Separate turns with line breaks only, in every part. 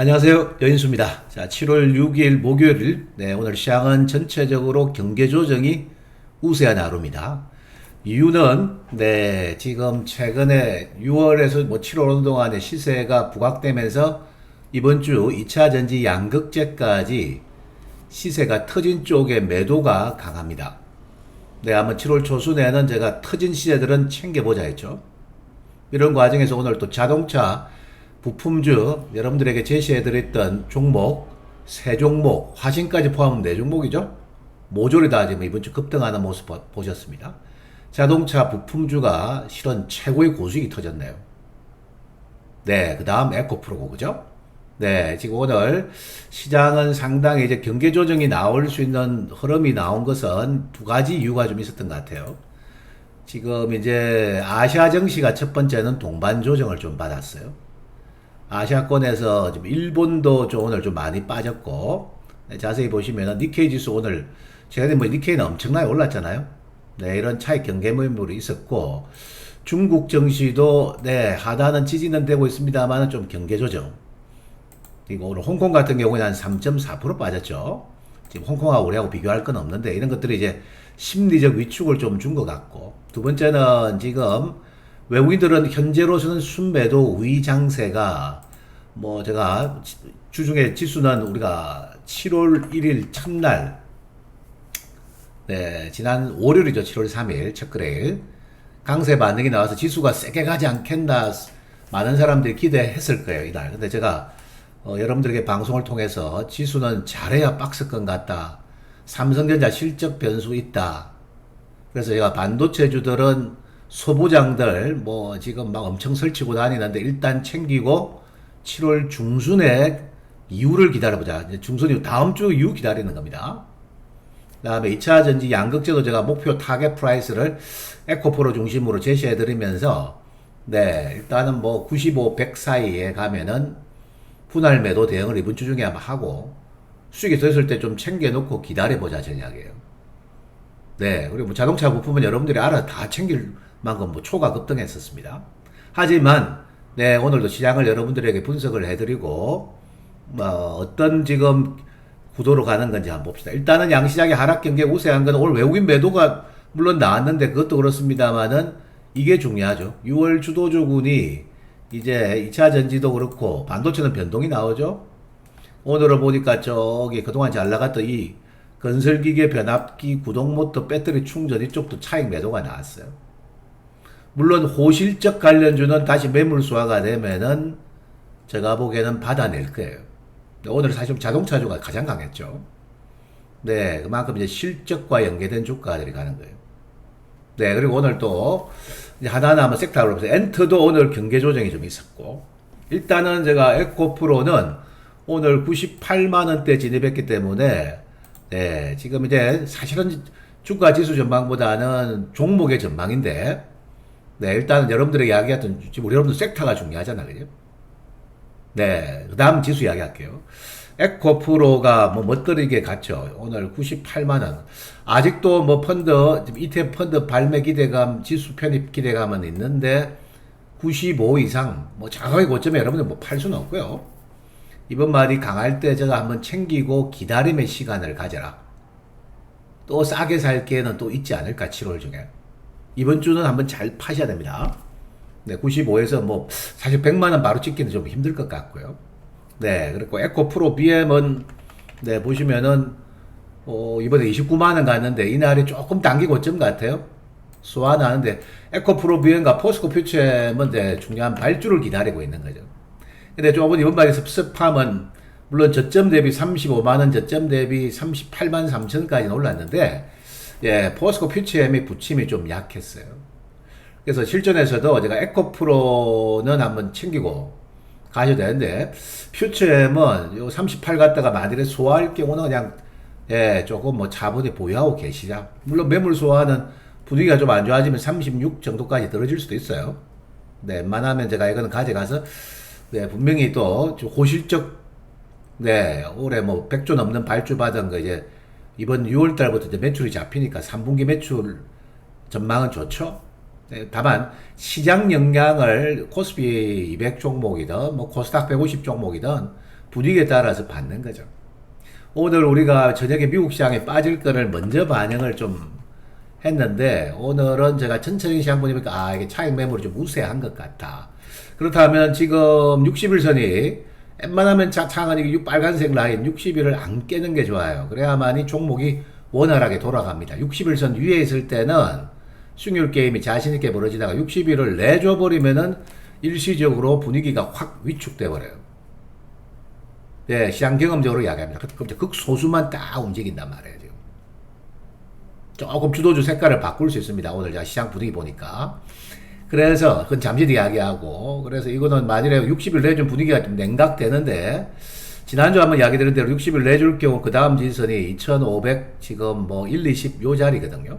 안녕하세요. 여인수입니다. 자, 7월 6일 목요일, 네, 오늘 시장은 전체적으로 경계 조정이 우세한 하루입니다. 이유는, 네, 지금 최근에 6월에서 뭐 7월 오는 동안에 시세가 부각되면서 이번 주 2차 전지 양극재까지 시세가 터진 쪽에 매도가 강합니다. 네, 아마 7월 초순에는 제가 터진 시세들은 챙겨보자 했죠. 이런 과정에서 오늘 또 자동차 부품주 여러분들에게 제시해드렸던 종목 세 종목 화신까지 포함하면 네 종목이죠. 모조리 다 지금 이번 주 급등하는 모습 보- 보셨습니다. 자동차 부품주가 실은 최고의 고수익이 터졌네요. 네, 그 다음 에코프로고 그죠? 네, 지금 오늘 시장은 상당히 이제 경계 조정이 나올 수 있는 흐름이 나온 것은 두 가지 이유가 좀 있었던 것 같아요. 지금 이제 아시아 증시가 첫 번째는 동반 조정을 좀 받았어요. 아시아권에서 지금 일본도 좀 오늘 좀 많이 빠졌고 네, 자세히 보시면은 니케이 지수 오늘 최근에 뭐 니케이는 엄청나게 올랐잖아요. 네, 이런 차익 경계물이 있었고 중국 증시도 네 하단은 지지는 되고 있습니다만은 좀 경계 조정. 그리고 오늘 홍콩 같은 경우는 한 3.4% 빠졌죠. 지금 홍콩하고 우리하고 비교할 건 없는데 이런 것들이 이제 심리적 위축을 좀 준 것 같고 두 번째는 지금 외국인들은 현재로서는 순매도 우위 장세가 뭐 제가 지- 주중에 지수는 우리가 7월 1일 첫날 네 지난 월요일이죠. 7월 3일 첫그레일. 강세 반등이 나와서 지수가 세게 가지 않겠나 많은 사람들이 기대했을 거예요 이날. 근데 제가 어, 여러분들에게 방송을 통해서 지수는 잘해야 박스권 같다. 삼성전자 실적 변수 있다. 그래서 제가 반도체주들은 소부장들 뭐 지금 막 엄청 설치고 다니는데 일단 챙기고 7월 중순에 이후를 기다려보자. 이제 중순이 다음 주 이후 기다리는 겁니다. 그 다음에 2차 전지 양극재도 제가 목표 타겟 프라이스를 에코프로 중심으로 제시해 드리면서 네, 일단은 뭐 95, 100 사이에 가면은 분할 매도 대응을 이번 주 중에 아마 하고 수익이 더 있을 때 좀 챙겨 놓고 기다려 보자 전략이에요. 네, 그리고 뭐 자동차 부품은 여러분들이 알아 다 챙길 만큼 뭐 초과 급등했었습니다. 하지만 네 오늘도 시장을 여러분들에게 분석을 해드리고 뭐 어떤 지금 구도로 가는 건지 한번 봅시다. 일단은 양시장의 하락 경계 우세한 건 오늘 외국인 매도가 물론 나왔는데 그것도 그렇습니다만은 이게 중요하죠. 6월 주도주군이 이제 2차 전지도 그렇고 반도체는 변동이 나오죠. 오늘은 보니까 저기 그동안 잘 나갔던 이 건설기계 변압기 구동모터 배터리 충전 이쪽도 차익 매도가 나왔어요. 물론 호실적 관련주는 다시 매물 수화가 되면은 제가 보기에는 받아낼 거예요. 오늘 사실 자동차주가 가장 강했죠. 네, 그만큼 이제 실적과 연계된 주가들이 가는 거예요. 네, 그리고 오늘 또 하나하나 한번 섹터로 보세요. 엔트도 오늘 경계 조정이 좀 있었고 일단은 제가 에코프로는 오늘 98만 원대 진입했기 때문에 네, 지금 이제 사실은 주가 지수 전망보다는 종목의 전망인데 네, 일단은 여러분들에게 이야기했던 지금 우리 여러분들 섹터가 중요하잖아, 그죠? 네, 그 다음 지수 이야기할게요. 에코프로가 뭐 멋들이게 갔죠. 오늘 98만 원. 아직도 뭐 펀드, ETF 펀드 발매 기대감, 지수 편입 기대감은 있는데 95 이상, 뭐 자가의 고점에 여러분들 뭐 팔 수는 없고요. 이번 말이 강할 때 제가 한번 챙기고 기다림의 시간을 가져라. 또 싸게 살 기회는 또 있지 않을까, 7월 중에. 이번 주는 한번 잘 파셔야 됩니다. 네, 95에서 뭐 사실 100만 원 바로 찍기는 좀 힘들 것 같고요. 네, 그리고 에코 프로 BM은 네, 보시면은 어, 이번에 29만 원 갔는데 이날이 조금 단기 고점 같아요. 소화나는데 에코 프로 BM과 포스코 퓨처엠은 네, 중요한 발주를 기다리고 있는 거죠. 근데 조금 이번 말에 습습함은 물론 저점 대비 35만 원, 저점 대비 38만 3천까지 올랐는데 예, 포스코 퓨처엠의 부침이 좀 약했어요. 그래서 실전에서도 제가 에코프로는 한번 챙기고 가셔야 되는데 퓨처엠은 요 38 갖다가 만일에 소화할 경우는 그냥 예, 조금 뭐 차분히 보유하고 계시자. 물론 매물 소화는 분위기가 좀 안 좋아지면 36 정도까지 떨어질 수도 있어요. 네, 웬만하면 제가 이거는 가져가서 네, 분명히 또좀 고실적 네, 올해 뭐 100조 넘는 발주 받은 거 이제 이번 6월 달부터 이제 매출이 잡히니까 3분기 매출 전망은 좋죠. 네, 다만 시장 영향을 코스피 200 종목이든 뭐 코스닥 150 종목이든 분위기에 따라서 받는 거죠. 오늘 우리가 저녁에 미국 시장에 빠질 거를 먼저 반영을 좀 했는데 오늘은 제가 천천히 시장 보니까 아 이게 차익 매물이 좀 우세한 것 같다. 그렇다면 지금 60일선이 웬만하면 차- 창은 이 빨간색 라인 60일을 안 깨는 게 좋아요. 그래야만이 종목이 원활하게 돌아갑니다. 60일선 위에 있을 때는 승률 게임이 자신있게 벌어지다가 60일을 내줘버리면은 일시적으로 분위기가 확 위축돼 버려요. 네, 시장 경험적으로 이야기합니다. 그- 그 극소수만 딱 움직인단 말이에요, 지금. 조금 주도주 색깔을 바꿀 수 있습니다. 오늘 시장 분위기 보니까. 그래서, 그건 잠시 뒤 이야기하고, 그래서 이거는 만일에 60일 내준 분위기가 좀 냉각되는데, 지난주 한번 이야기 드린 대로 60일 내줄 경우 그 다음 지선이 2500 지금 뭐 1, 20 요 자리거든요.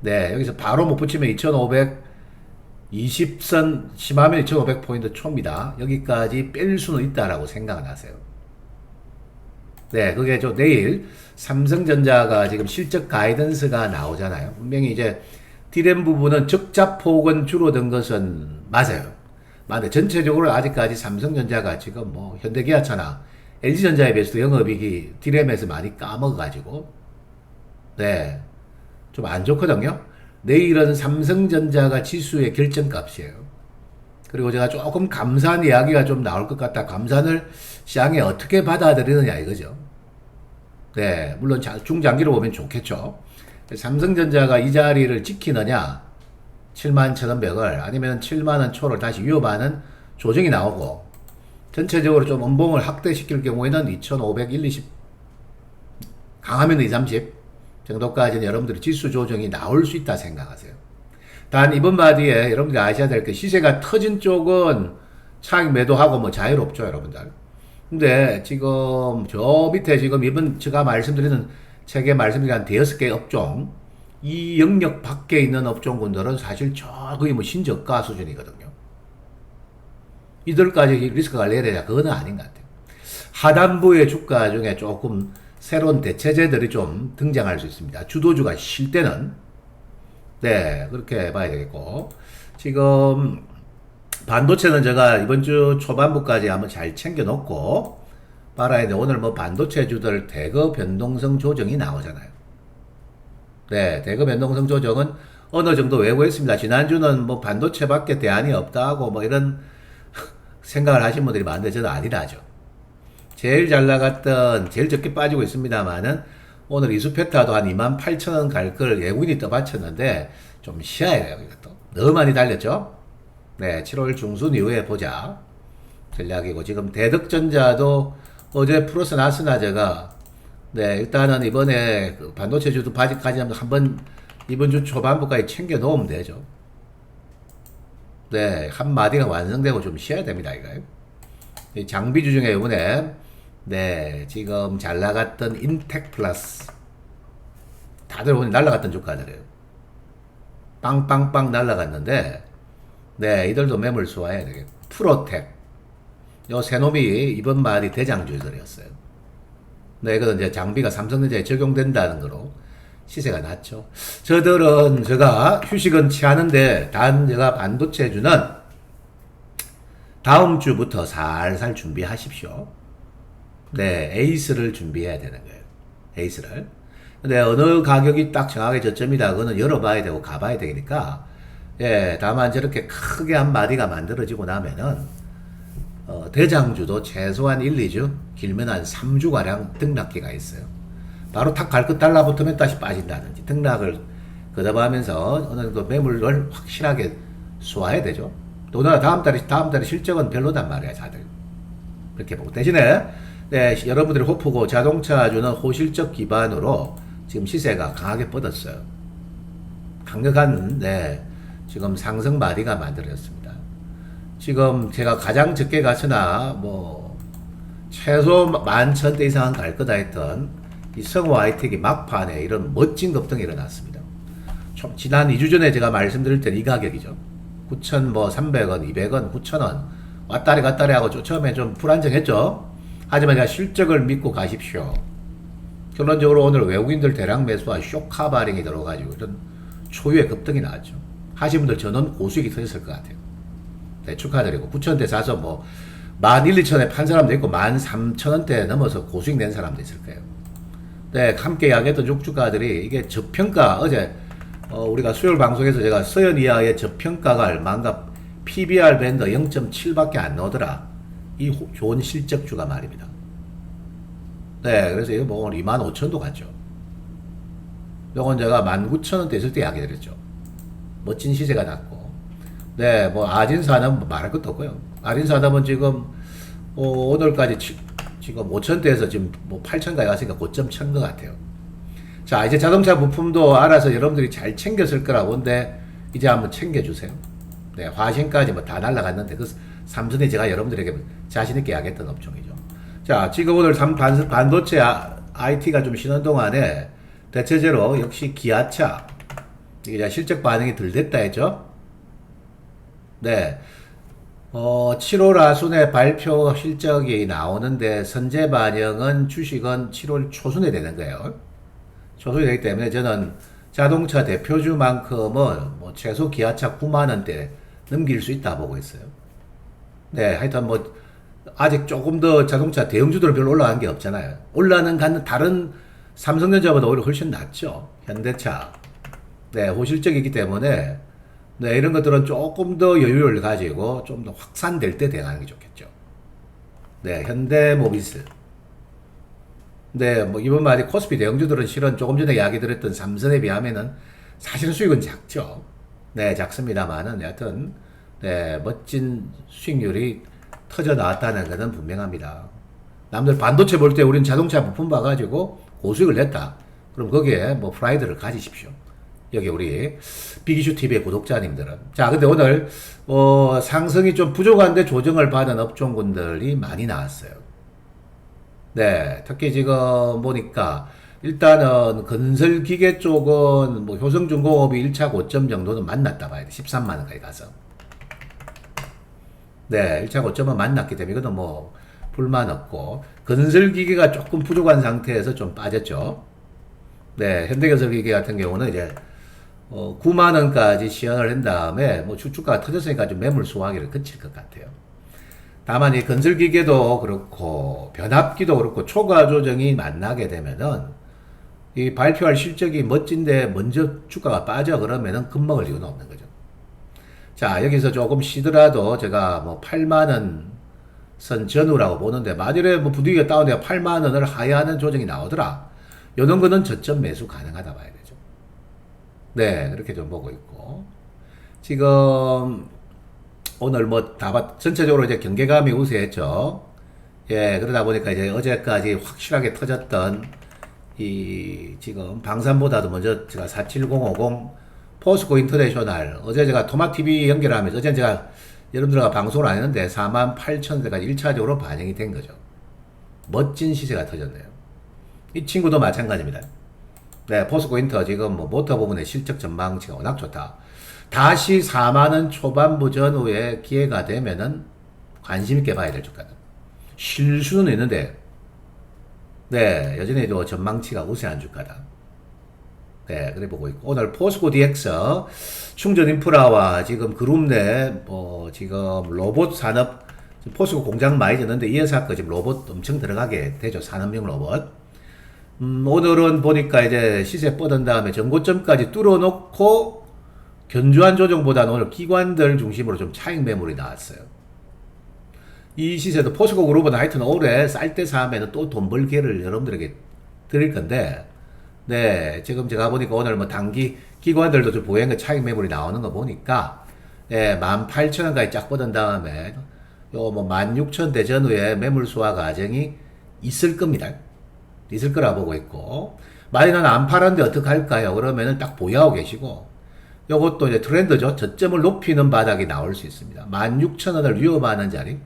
네, 여기서 바로 못 붙이면 2500 20선 심하면 2500포인트 초입니다. 여기까지 뺄 수는 있다라고 생각을 하세요. 네, 그게 저 내일 삼성전자가 지금 실적 가이던스가 나오잖아요. 분명히 이제 디램 부분은 적자폭은 줄어든 것은 맞아요. 맞는데 전체적으로 아직까지 삼성전자가 지금 뭐 현대기아차나 LG전자에 비해서도 영업이익이 디램에서 많이 까먹어가지고 네, 좀 안 좋거든요. 내일은 삼성전자가 지수의 결정값이에요. 그리고 제가 조금 감산 이야기가 좀 나올 것 같다. 감산을 시장에 어떻게 받아들이느냐 이거죠. 네, 물론 자- 중장기로 보면 좋겠죠. 삼성전자가 이 자리를 지키느냐, 7만 1,100을 아니면 7만 원 초를 다시 위협하는 조정이 나오고 전체적으로 좀 음봉을 확대시킬 경우에는 2,500, 1, 20 강하면 2, 30 정도까지는 여러분들이 지수 조정이 나올 수 있다 생각하세요. 단 이번 바디에 여러분들이 아셔야 될 게 시세가 터진 쪽은 차익 매도하고 뭐 자유롭죠, 여러분들. 근데 지금 저 밑에 지금 이번 제가 말씀드리는 책에 말씀드린 한 대여섯 개 업종 이 영역 밖에 있는 업종군들은 사실 저 거의 뭐 신저가 수준이거든요. 이들까지 내야 되냐 그거는 아닌 것 같아요. 하단부의 주가 중에 조금 새로운 대체제들이 좀 등장할 수 있습니다. 주도주가 쉴 때는 네 그렇게 봐야 되겠고 지금 반도체는 제가 이번 주 초반부까지 한번 잘 챙겨 놓고 말아야 돼. 오늘 뭐 반도체주들 대거 변동성 조정이 나오잖아요. 네, 대거 변동성 조정은 어느 정도 외고했습니다. 지난주는 뭐 반도체밖에 대안이 없다고 뭐 이런 생각을 하신 분들이 많은데 저는 아니라죠. 제일 잘 나갔던, 제일 적게 빠지고 있습니다만은 오늘 이수페타도 한 2만 8천 원갈 걸 예군이 떠받쳤는데 좀 쉬어야 돼요, 이것도. 너무 많이 달렸죠? 네, 7월 중순 이후에 보자. 전략이고, 지금 대덕전자도 어제 플러스 나스나 제가, 네, 일단은 이번에 그 반도체 주도 바지까지 한번 이번 주 초반부까지 챙겨 놓으면 되죠. 네, 한 마디가 완성되고 좀 쉬어야 됩니다, 이거. 이 장비주 중에 이번에, 네, 지금 잘 나갔던 인텍 플러스. 다들 오늘 날라갔던 주가들이에요. 빵빵빵 날라갔는데, 네, 이들도 매물 수화해야 되겠고. 프로텍. 요세 놈이 이번 말이 대장주들이었어요. 네, 이거는 이제 장비가 삼성전자에 적용된다는 거로 시세가 낮죠. 저들은 제가 휴식은 취하는데, 단 제가 반도체주는 다음 주부터 살살 준비하십시오. 네, 에이스를 준비해야 되는 거예요. 에이스를. 근데 어느 가격이 딱 정확하게 저점이다. 그거는 열어봐야 되고 가봐야 되니까. 예, 다만 저렇게 크게 한 마디가 만들어지고 나면은, 어, 대장주도 최소한 1, 2주, 길면 한 3주가량 등락기가 있어요. 바로 탁갈것 달라붙으면 다시 빠진다든지, 등락을 거듭하면서 어느 정도 매물을 확실하게 소화해야 되죠. 더구나 다음 달에, 다음 달에 실적은 별로단 말이야, 다들. 그렇게 보고. 대신에, 네, 여러분들이 호프고 자동차주는 호실적 기반으로 지금 시세가 강하게 뻗었어요. 강력한, 네, 지금 상승 마디가 만들어졌습니다. 지금 제가 가장 적게 갔으나, 뭐, 최소 만천대 이상은 갈 거다 했던 이 성호 아이텍이 막판에 이런 멋진 급등이 일어났습니다. 좀 지난 2주 전에 제가 말씀드릴 때는 이 가격이죠. 9천 뭐 300원, 200원, 9,000원 왔다리 갔다리 하고 좀 처음에 좀 불안정했죠. 하지만 제가 실적을 믿고 가십시오. 결론적으로 오늘 외국인들 대량 매수와 쇼카바링이 들어가지고 이런 초유의 급등이 나왔죠. 하신 분들 저는 고수익이 터졌을 것 같아요. 네, 축하드리고 9천대 사서 뭐 만 1, 2천에 판 사람도 있고 만 3천 원대 넘어서 고수익 낸 사람도 있을 거예요. 네, 함께 이야기했던 육주가들이 이게 저평가 어제 어, 우리가 수요일 방송에서 제가 서현 이하의 저평가가 얼마인가 PBR 밴드 0.7밖에 안 나오더라. 이 호- 좋은 실적주가 말입니다. 네, 그래서 이거 뭐 오늘 2만 5천도 갔죠. 요건 제가 19,000원대 있을 때 이야기 드렸죠. 멋진 시세가 났고. 네, 뭐 아진산업 뭐 말할 것도 없고요. 아진산업은 지금 어, 오늘까지 치- 지금 5천대에서 지금 뭐 8천까지 갔으니까 고점 친것 같아요. 자, 이제 자동차 부품도 알아서 여러분들이 잘 챙겼을 거라 본데 이제 한번 챙겨주세요. 네, 화신까지 뭐 다 날라갔는데 그 삼성이 제가 여러분들에게 자신 있게 이야기했던 업종이죠. 자, 지금 오늘 삼- 반, 반도체 아, IT가 좀 쉬는 동안에 대체제로 역시 기아차 이게 실적 반응이 덜 됐다 했죠. 네. 어, 7월 하순에 발표 실적이 나오는데 선제 반영은 주식은 7월 초순에 되는 거예요. 초순이 되기 때문에 저는 자동차 대표주만큼은 뭐 최소 기아차 9만 원대 넘길 수 있다 보고 있어요. 네, 하여튼 뭐 아직 조금 더 자동차 대형주들은 별로 올라간 게 없잖아요. 올라는 가는 다른 삼성전자보다 오히려 훨씬 낫죠. 현대차. 네, 호실적이기 때문에 네, 이런 것들은 조금 더 여유를 가지고 좀 더 확산될 때 대응하는 게 좋겠죠. 네, 현대모비스. 네, 뭐 이번 말이 코스피 대형주들은 실은 조금 전에 이야기 드렸던 삼성에 비하면은 사실은 수익은 작죠. 네, 작습니다만은 여하튼 네, 멋진 수익률이 터져 나왔다는 것은 분명합니다. 남들 반도체 볼 때 우리는 자동차 부품 봐가지고 고수익을 냈다. 그럼 거기에 뭐 프라이드를 가지십시오. 여기 우리 비기슈 TV의 구독자님들은 자 근데 오늘 어, 상승이 좀 부족한데 조정을 받은 업종군들이 많이 나왔어요. 네, 특히 지금 보니까 일단은 건설 기계 쪽은 뭐 효성중공업이 1차 고점 정도는 만났다 봐야 돼. 13만 원까지 가서. 네, 1차 고점은 만났기 때문에 이것도 뭐 불만 없고 건설 기계가 조금 부족한 상태에서 좀 빠졌죠. 네, 현대건설기계 같은 경우는 이제 어, 9만 원까지 시연을 한 다음에 뭐 주가가 터졌으니까 좀 매물 소화기를 그칠 것 같아요. 다만 이 건설기계도 그렇고 변압기도 그렇고 초과 조정이 만나게 되면은 이 발표할 실적이 멋진데 먼저 주가가 빠져 그러면은 겁먹을 이유는 없는 거죠. 자 여기서 조금 쉬더라도 제가 뭐 8만 원 선 전후라고 보는데 만일에 뭐 부디가 다운되어 8만 원을 하회하는 조정이 나오더라. 이런 거는 저점 매수 가능하다 봐야 되죠. 네, 그렇게 좀 보고 있고. 지금 오늘 뭐다 전체적으로 이제 경계감이 우세했죠. 예, 그러다 보니까 이제 어제까지 확실하게 터졌던 이 지금 방산보다도 먼저 제가 47050 포스코 인터내셔널 어제 제가 토마TV 연결하면서 어제 제가 여러분들과 방송을 안 했는데 4만 8천 대까지 1차적으로 반영이 된 거죠. 멋진 시세가 터졌네요. 이 친구도 마찬가지입니다. 네, 포스코 인터 지금 뭐 모터 부분의 실적 전망치가 워낙 좋다. 다시 4만원 초반부 전후에 기회가 되면은 관심 있게 봐야 될 주가다. 실 수는 있는데, 네, 여전히 또 전망치가 우세한 주가다. 네, 그래 보고 있고. 오늘 포스코 DX 충전 인프라와 지금 그룹 내, 뭐, 지금 로봇 산업, 포스코 공장 많이 졌는데 이 회사 거 지금 로봇 엄청 들어가게 되죠. 산업용 로봇. 음, 오늘은 보니까 이제 시세 뻗은 다음에 전고점까지 뚫어놓고 견주한 조정보다는 오늘 기관들 중심으로 좀 차익 매물이 나왔어요. 이 시세도 포스코 그룹은 하여튼 올해 쌀 때 사면은 또 돈 벌 기회를 여러분들에게 드릴 건데, 네, 지금 제가 보니까 오늘 뭐 단기 기관들도 좀 보행의 차익 매물이 나오는 거 보니까, 예, 18,000원까지 쫙 뻗은 다음에, 요 뭐 16,000 대 전 후에 매물 소화 과정이 있을 겁니다. 있을 거라 보고 있고, 만약에 안 팔았는데 어떡할까요? 그러면은 딱 보유하고 계시고, 요것도 이제 트렌드죠. 저점을 높이는 바닥이 나올 수 있습니다. 16,000원을 위협하는 자리,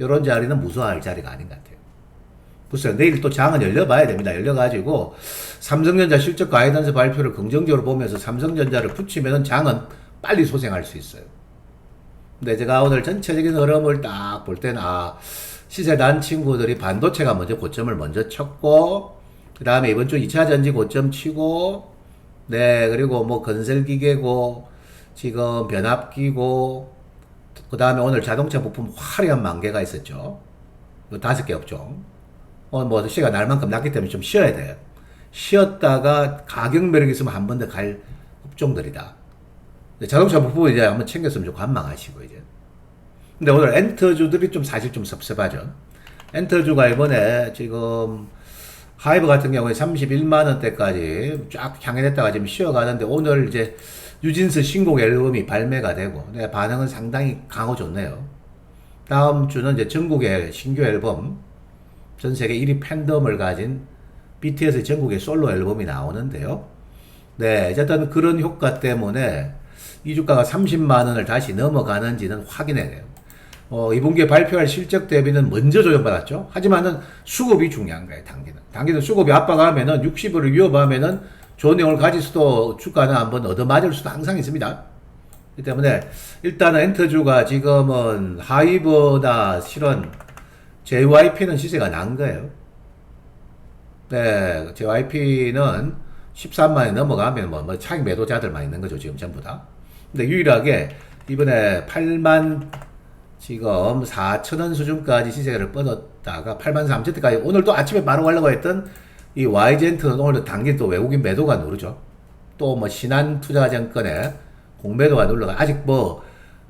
요런 자리는 무서워할 자리가 아닌 것 같아요. 글쎄요, 내일 또 장은 열려봐야 됩니다. 열려가지고, 삼성전자 실적 가이던스 발표를 긍정적으로 보면서 삼성전자를 붙이면 장은 빨리 소생할 수 있어요. 근데 제가 오늘 전체적인 흐름을 딱 볼 때는, 아, 시세 난 친구들이 반도체가 먼저 고점을 먼저 쳤고, 그 다음에 이번 주 2차 전지 고점 치고, 네, 그리고 뭐 건설기계고, 지금 변압기고, 그 다음에 오늘 자동차 부품 화려한 만개가 있었죠. 그 다섯 개 업종. 오늘 뭐 시가 날 만큼 났기 때문에 좀 쉬어야 돼요. 쉬었다가 가격 매력이 있으면 한 번 더 갈 업종들이다. 근데 자동차 부품 이제 한번 챙겼으면 좀 관망하시고 이제. 근데 오늘 엔터주들이 좀 사실 좀 섭섭하죠. 엔터주가 이번에 지금 하이브 같은 경우에 31만 원대까지 쫙 향해냈다가 지금 쉬어가는데 오늘 이제 유진스 신곡 앨범이 발매가 되고 네, 반응은 상당히 강호 좋네요. 다음 주는 이제 전국의 신규 앨범 전 세계 1위 팬덤을 가진 BTS 전국의 솔로 앨범이 나오는데요. 네, 어쨌든 그런 효과 때문에 이 주가가 30만 원을 다시 넘어가는지는 확인해야 돼요. 어, 이분기에 발표할 실적 대비는 먼저 조정받았죠. 하지만은 수급이 중요한 거예요, 단기는. 단기는 수급이 압박하면은 60을 위협하면은 좋은 내용을 가질 수도 주가는 한번 얻어맞을 수도 항상 있습니다. 그렇기 때문에 일단은 엔터주가 지금은 하이보다 실은 JYP는 시세가 난 거예요. 네, JYP는 13만에 넘어가면 뭐, 뭐 차익 매도자들만 있는 거죠, 지금 전부 다. 근데 유일하게 이번에 8만 지금 4천원 수준까지 시세를 뻗었다가 8만 3천대까지 오늘도 아침에 가려고 했던 이 YG엔트는 오늘도 당긴 또 외국인 매도가 누르죠. 또 뭐 신한 투자증권에 공매도가 눌러가 아직 뭐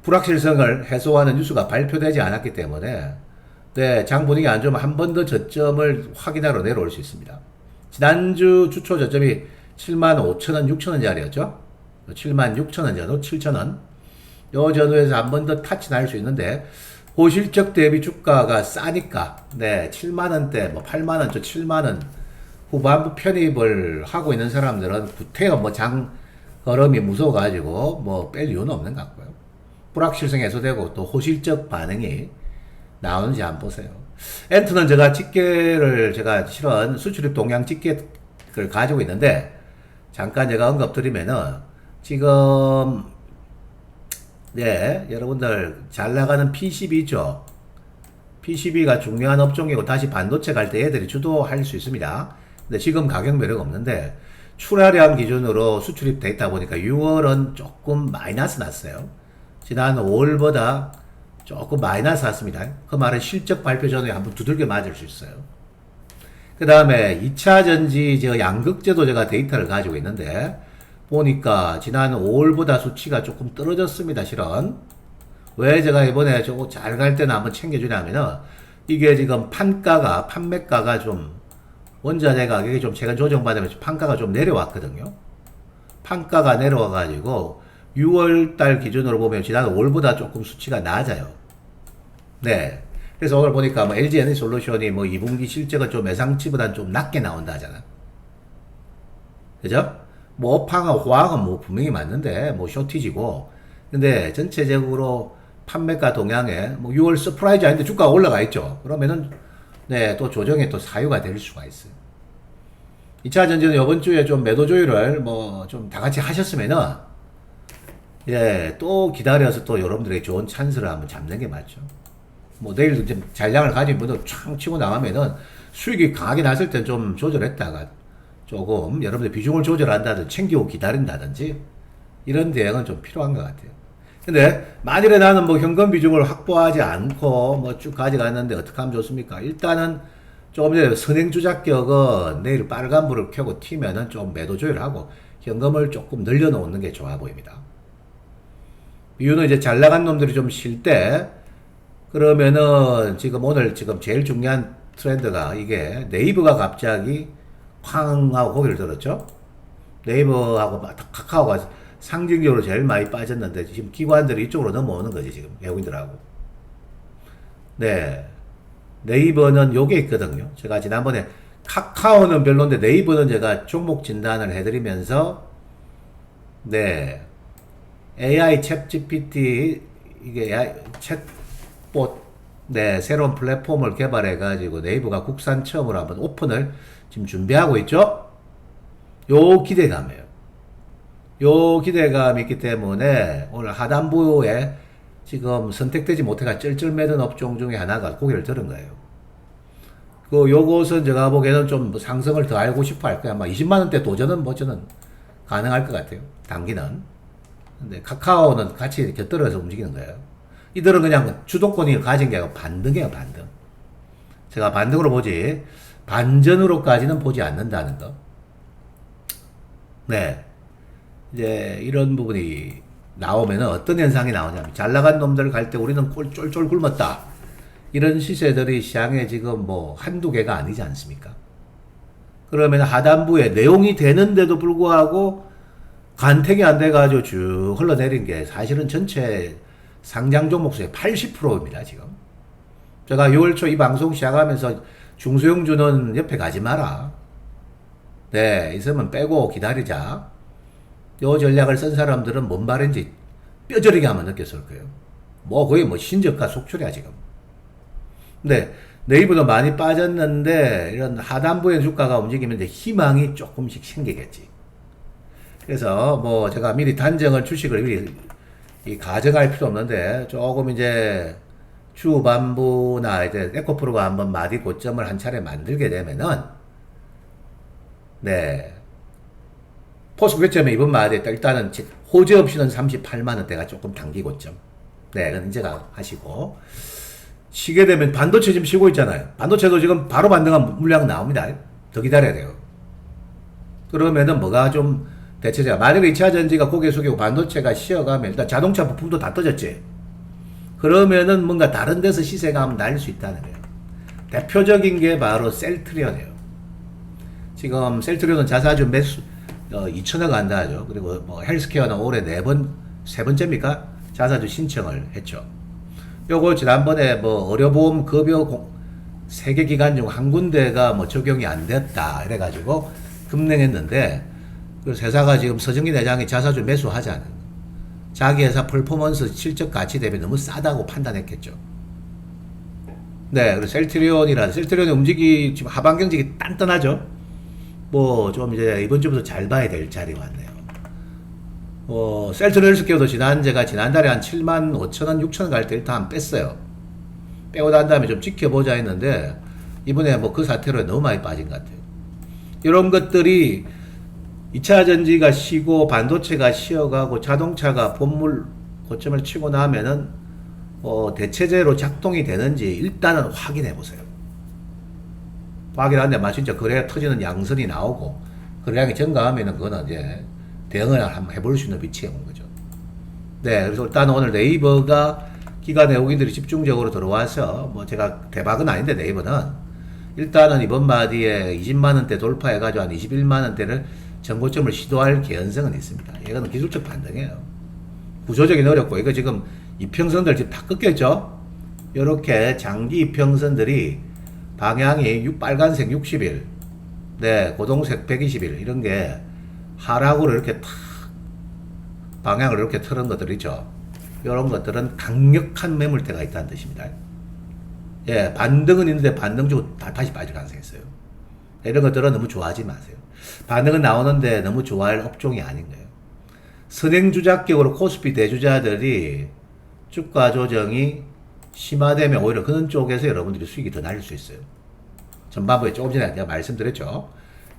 불확실성을 해소하는 뉴스가 발표되지 않았기 때문에 네, 장 분위기 안 좋으면 한 번 더 저점을 확인하러 내려올 수 있습니다. 지난주 주초 저점이 7만 5천 원, 6천 원짜리였죠. 7만 6천 원 전후, 7천 원. 요 전후에서 한 번 더 타치 날 수 있는데 고실적 대비 주가가 싸니까 네 7만 원대 뭐 8만 원, 저 7만 원 후반부 편입을 하고 있는 사람들은 구태여 뭐장 걸음이 무서워가지고 뭐 뺄 이유는 없는 것 같고요. 불확실성 해소되고 또 호실적 반응이 나오는지 한번 보세요. 엔트는 제가 집계를 제가 실은 수출입 동향 집계를 가지고 있는데 잠깐 제가 언급드리면은 지금 네 여러분들 잘 나가는 PCB죠. PCB가 중요한 업종이고 다시 반도체 갈 때 애들이 주도할 수 있습니다. 근데 지금 가격 매력 없는데 출하량 기준으로 수출입 돼 있다 보니까 6월은 조금 마이너스 났어요. 지난 5월보다 조금 마이너스 났습니다. 그 말은 실적 발표 전에 한번 두들겨 맞을 수 있어요. 그 다음에 2차 전지 저 양극재도 제가 데이터를 가지고 있는데 보니까 지난 5월보다 수치가 조금 떨어졌습니다. 실은 왜 제가 이번에 저거 잘갈 때는 한번 챙겨주냐면은 이게 지금 판가가 판매가가 좀 원자재 가격이 좀 최근 조정받으면서 판가가 좀 내려왔거든요. 판가가 내려와 가지고 6월 달 기준으로 보면 지난 5월보다 조금 수치가 낮아요. 네. 그래서 오늘 보니까 뭐 LG 에너지 솔루션이 뭐 2분기 실적은 좀 예상치보다는 좀 낮게 나온다 하잖아. 그죠? 뭐 업황과 호황은 뭐 분명히 맞는데 뭐 쇼티지고 근데 전체적으로 판매가 동향에 뭐 6월 서프라이즈 아닌데 주가가 올라가 있죠. 그러면은 네, 또 조정에 또 사유가 될 수가 있어요. 2차 전지는 이번 주에 좀 매도 조율을 뭐 좀 다 같이 하셨으면은 예, 또 기다려서 또 여러분들에게 좋은 찬스를 한번 잡는 게 맞죠. 뭐 내일도 좀 잔량을 가진 분들 촥 치고 나가면은 수익이 강하게 났을 땐 좀 조절했다가 조금 여러분들 비중을 조절한다든지 챙기고 기다린다든지 이런 대응은 좀 필요한 것 같아요. 근데 만일에 나는 뭐 현금 비중을 확보하지 않고 뭐 쭉 가져갔는데 어떻게 하면 좋습니까? 일단은 조금 전에 선행 주작격은 내일 빨간불을 켜고 튀면은 좀 매도 조율하고 현금을 조금 늘려놓는 게 좋아 보입니다. 이유는 이제 잘 나간 놈들이 좀 쉴 때 그러면은 지금 오늘 지금 제일 중요한 트렌드가 이게 네이버가 갑자기 쾅 하고 고개를 들었죠. 네이버하고 카카오가 상징적으로 제일 많이 빠졌는데 지금 기관들이 이쪽으로 넘어오는 거지 지금 외국인들하고. 네. 네이버는 요게 있거든요. 제가 지난번에 카카오는 별론데 네이버는 제가 종목 진단을 해드리면서 네. AI 챗 GPT 이게 AI 챗봇 네, 새로운 플랫폼을 개발해 가지고 네이버가 국산 처음으로 한번 오픈을 지금 준비하고 있죠. 요 기대감이에요. 요 기대감이 있기 때문에 오늘 하단부에 지금 선택되지 못해가 쩔쩔매던 업종 중에 하나가 고개를 들은 거예요. 그 요것은 제가 보기에는 좀 상승을 더 알고 싶어 할 거야. 아마 20만 원대 도전은 뭐 저는 가능할 것 같아요. 단기는. 근데 카카오는 같이 곁들여서 움직이는 거예요. 이들은 그냥 주도권이 가진 게 아니고 반등이에요, 반등. 제가 반등으로 보지, 반전으로까지는 보지 않는다는 거. 네. 이제 이런 부분이 나오면 어떤 현상이 나오냐면 잘 나간 놈들 갈 때 우리는 꼴 쫄쫄 굶었다. 이런 시세들이 시장에 지금 뭐 한두 개가 아니지 않습니까? 그러면 하단부에 내용이 되는데도 불구하고 간택이 안 돼가지고 쭉 흘러내린 게 사실은 전체 상장 종목 수의 80%입니다, 지금. 제가 6월 초 이 방송 시작하면서 중소형주는 옆에 가지 마라. 네, 있으면 빼고 기다리자. 요 전략을 쓴 사람들은 뭔 말인지 뼈저리게 하면 느꼈을 거예요. 뭐 거의 뭐 신적과 속출이야 지금. 근데 네이버도 많이 빠졌는데 이런 하단부의 주가가 움직이면 희망이 조금씩 생기겠지. 그래서 뭐 제가 미리 단정을 주식을 미리 이 가져갈 필요 없는데 조금 이제 주반부나 이제 에코프로가 한번 마디 고점을 한 차례 만들게 되면은 네 포스코 배점에 이번 말에 일단은 호재 없이는 38만 원대가 조금 단기 고점. 네, 그건 인제가 하시고 쉬게 되면 반도체 지금 쉬고 있잖아요. 반도체도 지금 바로 반등한 물량 나옵니다. 더 기다려야 돼요. 그러면은 뭐가 좀 대체제가 만약에 2차 전지가 고개 숙이고 반도체가 쉬어가면 일단 자동차 부품도 다 떠졌지. 그러면은 뭔가 다른 데서 시세가 한번 날릴 수 있다는 거예요. 대표적인 게 바로 셀트리온이에요. 지금 셀트리온은 자사주 매수 어, 2천억 한다 하죠. 그리고 뭐 헬스케어는 올해 네 번, 세 번째입니까? 자사주 신청을 했죠. 요거 지난번에 뭐 의료보험 급여 공, 세개 기관 중 한 군데가 뭐 적용이 안 됐다 이래가지고 급냉했는데 그 세사가 지금 서정기 회장이 자사주 매수하자는 자기 회사 퍼포먼스 실적 가치 대비 너무 싸다고 판단했겠죠. 네, 그리고 셀트리온이라 셀트리온의 움직이 지금 하반 경직이 단단하죠. 뭐 좀 이제 이번 주부터 잘 봐야 될 자리 왔네요. 어, 셀트리온 헬스케어도 지난 제가 지난달에 한 7만 5천 원, 6천 원 갈 때 일단 뺐어요. 빼고 난 다음에 좀 지켜보자 했는데 이번에 뭐 그 사태로 너무 많이 빠진 것 같아요. 이런 것들이 2차 전지가 쉬고 반도체가 쉬어가고 자동차가 본물 고점을 치고 나면은 어, 대체제로 작동이 되는지 일단은 확인해 보세요. 확인하는데 만 진짜 거래가 터지는 양선이 나오고 거래량이 증가하면은 그거는 이제 대응을 한번 해볼 수 있는 위치에 온 거죠. 네, 그래서 일단 오늘 네이버가 기관 외국인들이 집중적으로 들어와서 뭐 제가 대박은 아닌데 네이버는 일단은 이번 마디에 20만 원대 돌파해가지고 한 21만 원대를 전고점을 시도할 개연성은 있습니다. 이거는 기술적 반등이에요. 구조적인 어렵고 이거 지금 이평선들 지금 다 꺾였죠. 이렇게 장기 이평선들이 방향이 육- 빨간색 60일, 네 고동색 120일 이런 게 하락으로 이렇게 탁 방향을 이렇게 틀은 것들 있죠. 이런 것들은 강력한 매물대가 있다는 뜻입니다. 예, 반등은 있는데 반등 주고 다, 다시 빠질 가능성이 있어요. 이런 것들은 너무 좋아하지 마세요. 반등은 나오는데 너무 좋아할 업종이 아닌 거예요. 선행주작격으로 코스피 대주자들이 주가 조정이 심화되면 오히려 그런 쪽에서 여러분들이 수익이 더 날릴 수 있어요. 전반부에 조금 전에 내가 말씀드렸죠.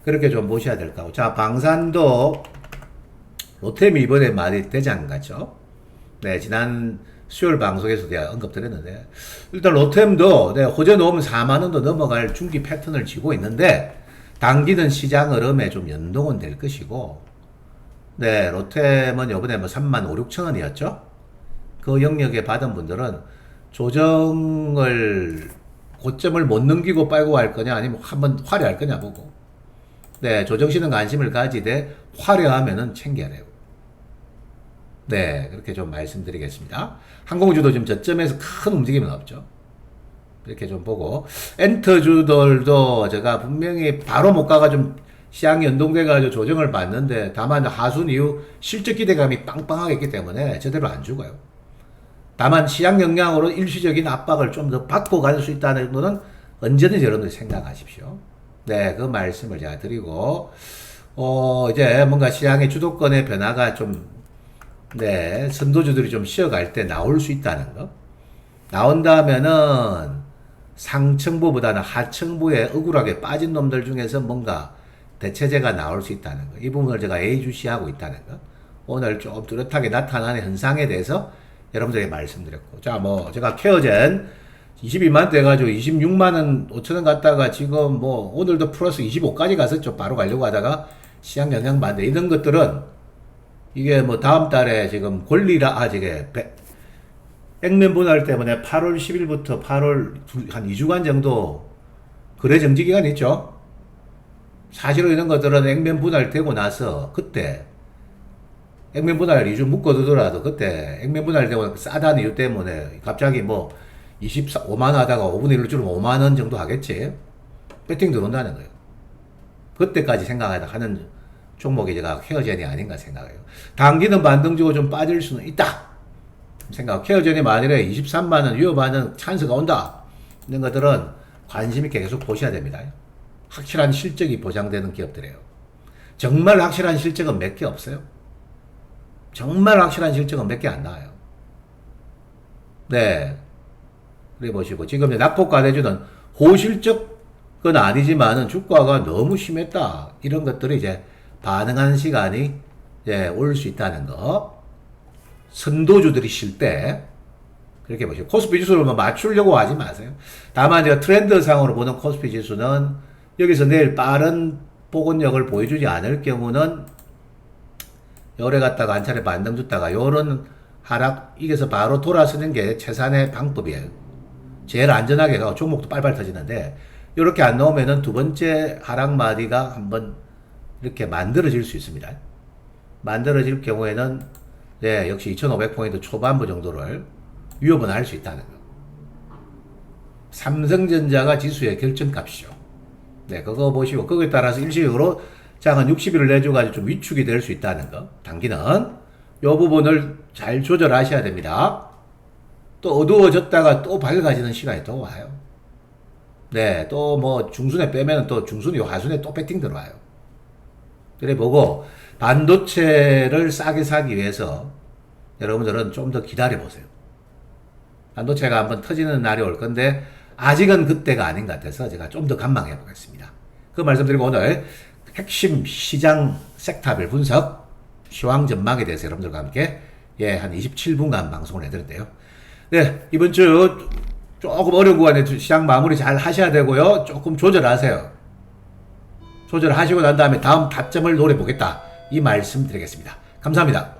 그렇게 좀 보셔야 될 거고. 자, 방산도 롯데미 이번에 많이 대장 같죠? 네, 지난 수요일 방송에서 제가 언급드렸는데, 일단 롯템도 네, 호재 놓으면 4만원도 넘어갈 중기 패턴을 쥐고 있는데, 당기는 시장 흐름에 좀 연동은 될 것이고, 네, 롯템은 요번에 뭐 3만 5, 6천 원이었죠? 그 영역에 받은 분들은 조정을, 고점을 못 넘기고 빨고 갈 거냐, 아니면 한번 화려할 거냐 보고, 네, 조정시는 관심을 가지되 화려하면은 챙겨야 돼요. 네, 그렇게 좀 말씀드리겠습니다. 항공주도 지금 저점에서 큰 움직임은 없죠. 이렇게 좀 보고 엔터주들도 제가 분명히 바로 못 가가 좀 시장이 연동돼가지고 조정을 받는데 다만 하순 이후 실적 기대감이 빵빵하게 있기 때문에 제대로 안 죽어요. 다만 시장 영향으로 일시적인 압박을 좀 더 받고 갈 수 있다는 거는 언제든지 여러분들 생각하십시오. 네, 그 말씀을 제가 드리고, 어, 이제 뭔가 시장의 주도권의 변화가 좀, 네, 선도주들이 좀 쉬어갈 때 나올 수 있다는 거. 나온다면은 상층부보다는 하층부에 억울하게 빠진 놈들 중에서 뭔가 대체제가 나올 수 있다는 거. 이 부분을 제가 예의주시하고 있다는 거. 오늘 좀 뚜렷하게 나타나는 현상에 대해서 여러분들에게 말씀드렸고. 자, 뭐, 제가 케어젠 22만 대 가지고 26만 원 5천 원 갔다가 지금 뭐 오늘도 플러스 25까지 갔었죠. 바로 가려고 하다가 시장 영향 받네. 이런 것들은 이게 뭐 다음 달에 지금 권리라, 아, 저게, 배- 액면 분할 때문에 8월 10일부터 8월 두- 한 2주간 정도 거래 정지 기간이 있죠. 사실은 이런 것들은 액면 분할되고 나서 그때 액면 분할 2주 묶어두더라도 그때 액면 분할되고 싸다는 이유 때문에 갑자기 뭐 24, 5만 하다가 5분의 1로 줄으면 5만 원 정도 하겠지. 배팅 들어온다는 거예요. 그때까지 생각하다 하는 종목이 제가 케어젠이 아닌가 생각해요. 단기는 반등주고 좀 빠질 수는 있다. 생각. 케어젠이 만일에 23만 원 위협하는 찬스가 온다. 이런 것들은 관심 있게 계속 보셔야 됩니다. 확실한 실적이 보장되는 기업들이에요. 정말 확실한 실적은 몇 개 없어요. 정말 확실한 실적은 몇 개 안 나와요. 네. 그래 보시고 지금 이제 낙폭과 대주는 호실적은 아니지만은 주가가 너무 심했다 이런 것들이 이제 반응하는 시간이 이제 올 수 있다는 거 선도주들이 쉴 때 그렇게 보시고 코스피 지수를 뭐 맞추려고 하지 마세요. 다만 제가 트렌드상으로 보는 코스피 지수는 여기서 내일 빠른 복원력을 보여주지 않을 경우는 열에 갔다가 한 차례 반등 줬다가 요런 하락 이겨서 바로 돌아서는 게 최선의 방법이에요. 제일 안전하게 가고 종목도 빨빨 터지는데 이렇게 안 나오면은 두 번째 하락 마디가 한번 이렇게 만들어질 수 있습니다. 만들어질 경우에는 네, 역시 2,500포인트 초반부 정도를 위협은 할 수 있다는 거. 삼성전자가 지수의 결정값이죠. 네, 그거 보시고 그거에 따라서 일시적으로 장은 60일을 내줘가지고 좀 위축이 될 수 있다는 거. 단기는 이 부분을 잘 조절하셔야 됩니다. 또 어두워졌다가 또 밝아지는 시간이 또 와요. 네, 또 뭐 중순에 빼면 또 중순이 하순에 또 배팅 들어와요. 그래 보고 반도체를 싸게 사기 위해서 여러분들은 좀 더 기다려 보세요. 반도체가 한번 터지는 날이 올 건데 아직은 그때가 아닌 것 같아서 제가 좀더 간망해 보겠습니다. 그 말씀드리고 오늘 핵심 시장 섹터별 분석 시황 전망에 대해서 여러분들과 함께 예, 한 27분간 방송을 해드렸는데요. 네, 이번 주 조금 어려운 구간에 시장 마무리 잘 하셔야 되고요. 조금 조절하세요. 조절하시고 난 다음에 다음 타점을 노려보겠다. 이 말씀 드리겠습니다. 감사합니다.